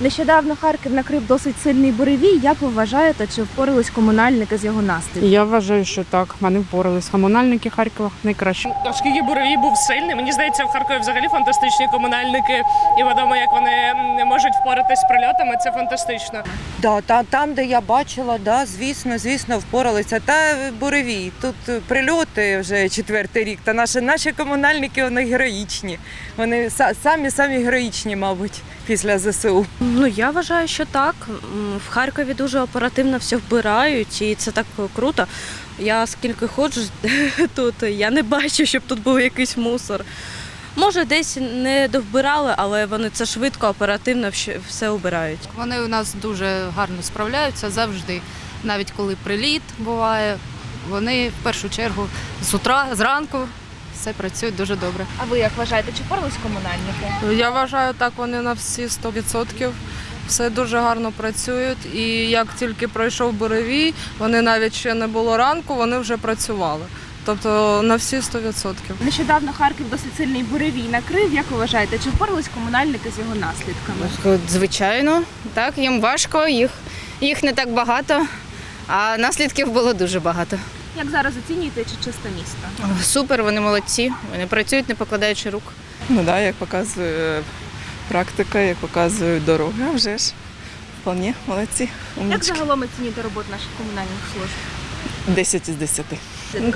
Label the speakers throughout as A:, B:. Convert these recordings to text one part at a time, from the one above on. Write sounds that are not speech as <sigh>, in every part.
A: Нещодавно Харків накрив досить сильний буревій. Як ви вважаєте, чи впорались комунальники з його наслідками?
B: Я вважаю, що так. Вони впорались. Комунальники Харкова найкраще.
C: Оскільки буревій був сильний, мені здається, в Харкові взагалі фантастичні комунальники, і відомо, як вони м, можуть впоратись з прильотами. Це фантастично.
D: Да, та, там, де я бачила, да, звісно, звісно, впоралися. Та буревій. Тут прильоти вже четвертий рік. Та наші, наші комунальники вони героїчні. Вони самі самі героїчні, мабуть, після ЗСУ.
E: Ну я вважаю, що так. В Харкові дуже оперативно все вбирають, і це так круто. Я скільки ходжу <laughs> тут, я не бачу, щоб тут був якийсь мусор. Може, десь не довбирали, але вони це швидко, оперативно все обирають.
F: Вони у нас дуже гарно справляються завжди. Навіть коли приліт буває, вони в першу чергу з утра, зранку все працюють дуже добре.
A: А ви як вважаєте, чи впорались комунальники?
G: Я вважаю, так вони на всі 100%. Все дуже гарно працюють. І як тільки пройшов буревій, вони навіть ще не було ранку, вони вже працювали. Тобто на всі 100%.
A: Нещодавно Харків досить сильний буревій накрив. Як ви вважаєте, чи впорались комунальники з його наслідками?
H: Звичайно, так, їм важко, їх, їх не так багато, а наслідків було дуже багато.
A: Як зараз оцінюєте, чи чисте місто?
H: Супер, вони молодці, вони працюють, не покладаючи рук.
I: Ну да, як показує практика, як показують дороги, а вже ж вполне молодці.
A: Як загалом оцінюєте роботу наших комунальних служб?
I: 10 із 10.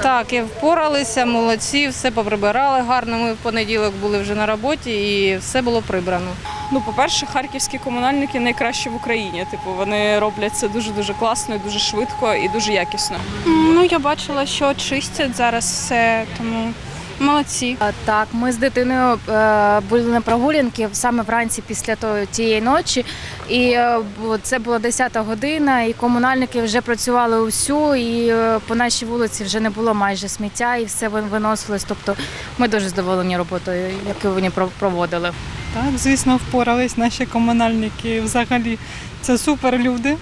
B: Так, і впоралися, молодці, все поприбирали гарно. Ми в понеділок були вже на роботі і все було прибрано.
G: Ну, по-перше, харківські комунальники найкращі в Україні. Типу, вони роблять це дуже дуже класно, і дуже швидко і дуже якісно.
J: Ну, я бачила, що чистять зараз все, тому молодці.
K: Так, ми з дитиною е, були на прогулянки саме вранці після того, тієї ночі. І е, це була 10 година, і комунальники вже працювали усю, і е, по нашій вулиці вже не було майже сміття, і все вин- виносилось. Тобто ми дуже задоволені роботою, яку вони про- проводили.
L: Так, звісно, впорались наші комунальники. Взагалі, це супер люди.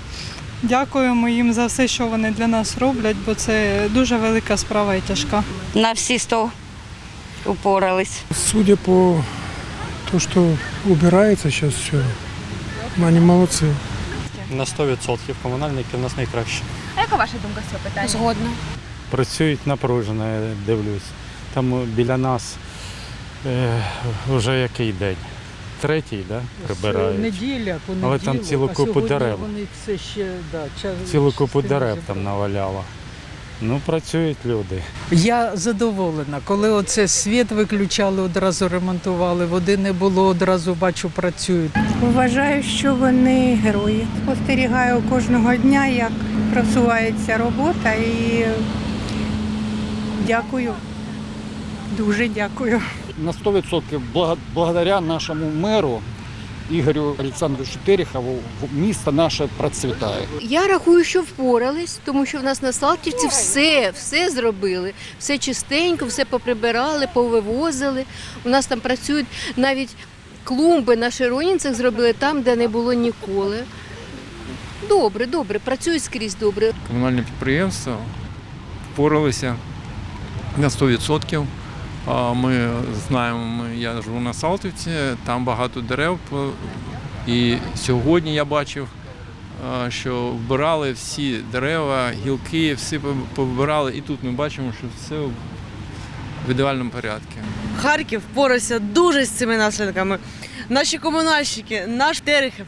L: Дякуємо їм за все, що вони для нас роблять, бо це дуже велика справа і тяжка.
H: На всі 100 упорались.
M: Судя по тому, что убирается сейчас все, они молодцы.
N: На 100% комунальники в нас найкращі.
A: А яка ваша думка з цього питання?
E: Згодна.
N: Працюють напружено, я дивлюсь. Там біля нас е, вже який день? Третій, да? прибирають.
L: Неділя,
N: Але там цілу купу дерев.
L: Вони все ще да,
N: Цілу купу дерев там наваляло. Ну, працюють люди.
L: Я задоволена. Коли оце світ виключали, одразу ремонтували, води не було, одразу бачу, працюють.
J: Вважаю, що вони герої. Спостерігаю кожного дня, як просувається робота і дякую. Дуже дякую.
M: На 100% блага- благодаря нашому меру Ігорю Олександровичу Терехову місто наше процвітає.
F: Я рахую, що впорались, тому що в нас на Салтівці все, все зробили. Все чистенько, все поприбирали, повивозили. У нас там працюють навіть клумби на Широнінцях зробили там, де не було ніколи. Добре, добре, працюють скрізь добре.
M: Комунальні підприємства впоралися на 100%. Ми знаємо, я живу на Салтівці, там багато дерев. І сьогодні я бачив, що вбирали всі дерева, гілки, всі пов- повбирали. І тут ми бачимо, що все в ідеальному порядку.
D: Харків впорався дуже з цими наслідками. Наші комунальщики, наш Терехів,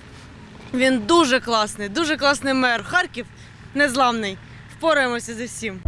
D: він дуже класний, дуже класний мер. Харків незламний. Впораємося зі всім.